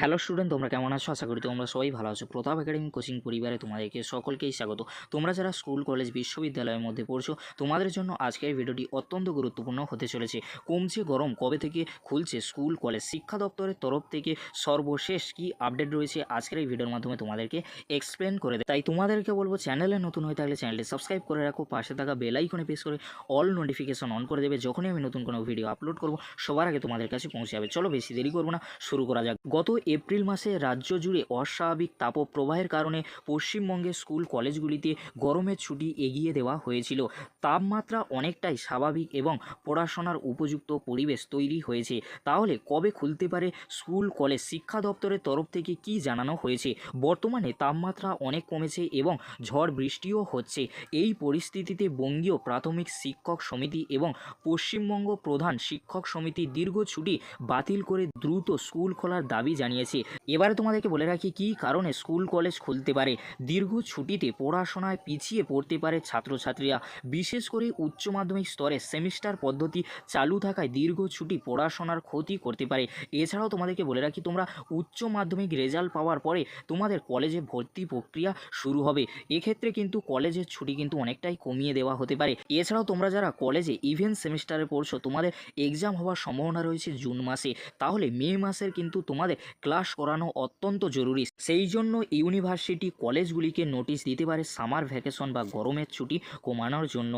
Hello student তোমরা কেমন আছো? আশা করি তোমরা সবাই ভালো আছো। প্রতাপ একাডেমি কোচিং পরিবারে তোমাদেরকে সকলকেই স্বাগত। তোমরা যারা স্কুল কলেজ বিশ্ববিদ্যালয়ের মধ্যে পড়ছো, তোমাদের জন্য আজকের ভিডিওটি অত্যন্ত গুরুত্বপূর্ণ হতে চলেছে। কমছে গরম, কবে থেকে খুলছে স্কুল কলেজ শিক্ষা দপ্তরের তরফ থেকে সর্বশেষ কি আপডেট রয়েছে আজকের এই ভিডিওর মাধ্যমে তোমাদেরকে এক্সপ্লেন করে দেয় তাই তোমাদেরকে বলব চ্যানেলে নতুন হয়ে থাকলে চ্যানেলটি সাবস্ক্রাইব করে রাখো, পাশে থাকা বেল আইকনে প্রেস করে অল নোটিফিকেশন অন করে দেবে। যখনই আমি নতুন কোনো ভিডিও আপলোড করব, সবার আগে তোমাদের কাছে পৌঁছে যাবে। চলো বেশি দেরি করব না, শুরু করা যাক। গত এপ্রিল মাসে রাজ্য জুড়ে অস্বাভাবিক তাপপ্রবাহের কারণে পশ্চিমবঙ্গের স্কুল কলেজগুলিতে গরমের ছুটি এগিয়ে দেওয়া হয়েছিল। তাপমাত্রা অনেকটাই স্বাভাবিক এবং পড়াশোনার উপযুক্ত পরিবেশ তৈরি হয়েছে। তাহলে কবে খুলতে পারে স্কুল, কলেজ, শিক্ষা দপ্তরের তরফ থেকে কি জানানো হয়েছে? বর্তমানে তাপমাত্রা অনেক কমেছে এবং ঝড় বৃষ্টিও হচ্ছে। এই পরিস্থিতিতে বঙ্গীয় প্রাথমিক শিক্ষক সমিতি এবং পশ্চিমবঙ্গ প্রধান শিক্ষক সমিতি দীর্ঘ ছুটি বাতিল করে দ্রুত স্কুল খোলার দাবি জানিয়েছে এবারে তোমাদেরকে বলে রাখি, কী কারণে স্কুল, কলেজ খুলতে পারে? দীর্ঘ ছুটিতে পড়াশোনায় পিছিয়ে পড়তে পারে ছাত্রছাত্রীরা। বিশেষ করে উচ্চ মাধ্যমিক স্তরে সেমিস্টার পদ্ধতি চালু থাকায় দীর্ঘ ছুটি পড়াশোনার ক্ষতি করতে পারে। এছাড়াও তোমাদেরকে বলে রাখি, তোমরা উচ্চ মাধ্যমিক রেজাল্ট পাওয়ার পরে তোমাদের কলেজে ভর্তি প্রক্রিয়া শুরু হবে। এক্ষেত্রে কিন্তু কলেজের ছুটি কিন্তু অনেকটাই কমিয়ে দেওয়া হতে পারে। এছাড়াও তোমরা যারা কলেজে ইভেন্ট সেমিস্টারে পড়ছো, তোমাদের এক্সাম হওয়ার সম্ভাবনা রয়েছে জুন মাসে। তাহলে মে মাসের কিন্তু তোমাদের ক্লাস করানো অত্যন্ত জরুরি। সেই জন্য ইউনিভার্সিটি কলেজগুলিকে নোটিশ দিতে পারে সামার ভ্যাকেশন বা গরমের ছুটি কমানোর জন্য।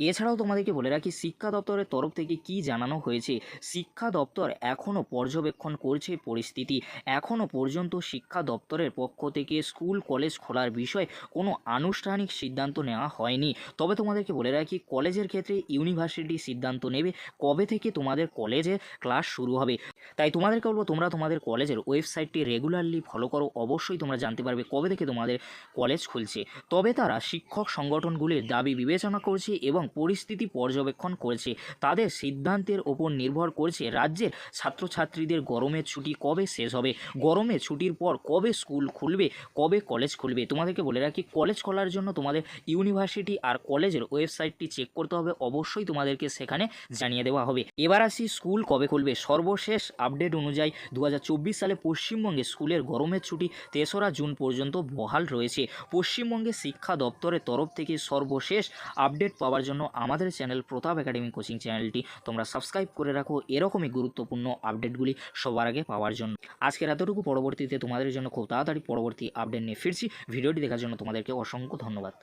এছাড়াও তোমাদেরকে বলে রাখি, শিক্ষা দপ্তরের তরফ থেকে কি জানানো হয়েছে? শিক্ষা দপ্তর এখনও পর্যবেক্ষণ করছে পরিস্থিতি। এখনও পর্যন্ত শিক্ষা দপ্তরের পক্ষ থেকে স্কুল, কলেজ খোলার বিষয়ে কোনো আনুষ্ঠানিক সিদ্ধান্ত নেওয়া হয়নি। তবে তোমাদেরকে বলে রাখি, কলেজের ক্ষেত্রে ইউনিভার্সিটি সিদ্ধান্ত নেবে কবে থেকে তোমাদের কলেজের ক্লাস শুরু হবে। তাই তোমাদেরকে বলব, তোমরা তোমাদের কলেজের ওয়েবসাইটটি রেগুলারলি ফলো করো। অবশ্যই তোমরা জানতে পারবে কবে থেকে তোমাদের কলেজ খুলছে। তবে তারা শিক্ষক সংগঠনগুলির দাবি বিবেচনা করছে এবং পরিস্থিতি পর্যবেক্ষণ করেছে। তাদের সিদ্ধান্তের ওপর নির্ভর করছে রাজ্যের ছাত্রছাত্রীদের গরমের ছুটি কবে শেষ হবে গরমের ছুটির পর কবে স্কুল খুলবে, কবে কলেজ খুলবে? তোমাদেরকে বলে রাখি, কলেজ খোলার জন্য তোমাদের ইউনিভার্সিটি আর কলেজের ওয়েবসাইটটি চেক করতে হবে, অবশ্যই তোমাদেরকে সেখানে জানিয়ে দেওয়া হবে। এবার আসি স্কুল কবে খুলবে। সর্বশেষ আপডেট অনুযায়ী দু হাজার চব্বিশ সালে পশ্চিমবঙ্গে স্কুলের গরমের ছুটি তেসরা জুন পর্যন্ত বহাল রয়েছে। পশ্চিমবঙ্গে শিক্ষা দপ্তরের তরফ থেকে সর্বশেষ আপডেট পাওয়ার জন্য আমাদের চ্যানেল প্রতাপ একাডেমি কোচিং চ্যানেলটি তোমরা সাবস্ক্রাইব করে রাখো। এরকমই গুরুত্বপূর্ণ আপডেটগুলি সবার আগে পাওয়ার জন্য। আজকের এতটুকু, পরবর্তীতে তোমাদের জন্য খুব তাড়াতাড়ি পরবর্তী আপডেট নিয়ে ফিরছি। ভিডিওটি দেখার জন্য তোমাদেরকে অসংখ্য ধন্যবাদ।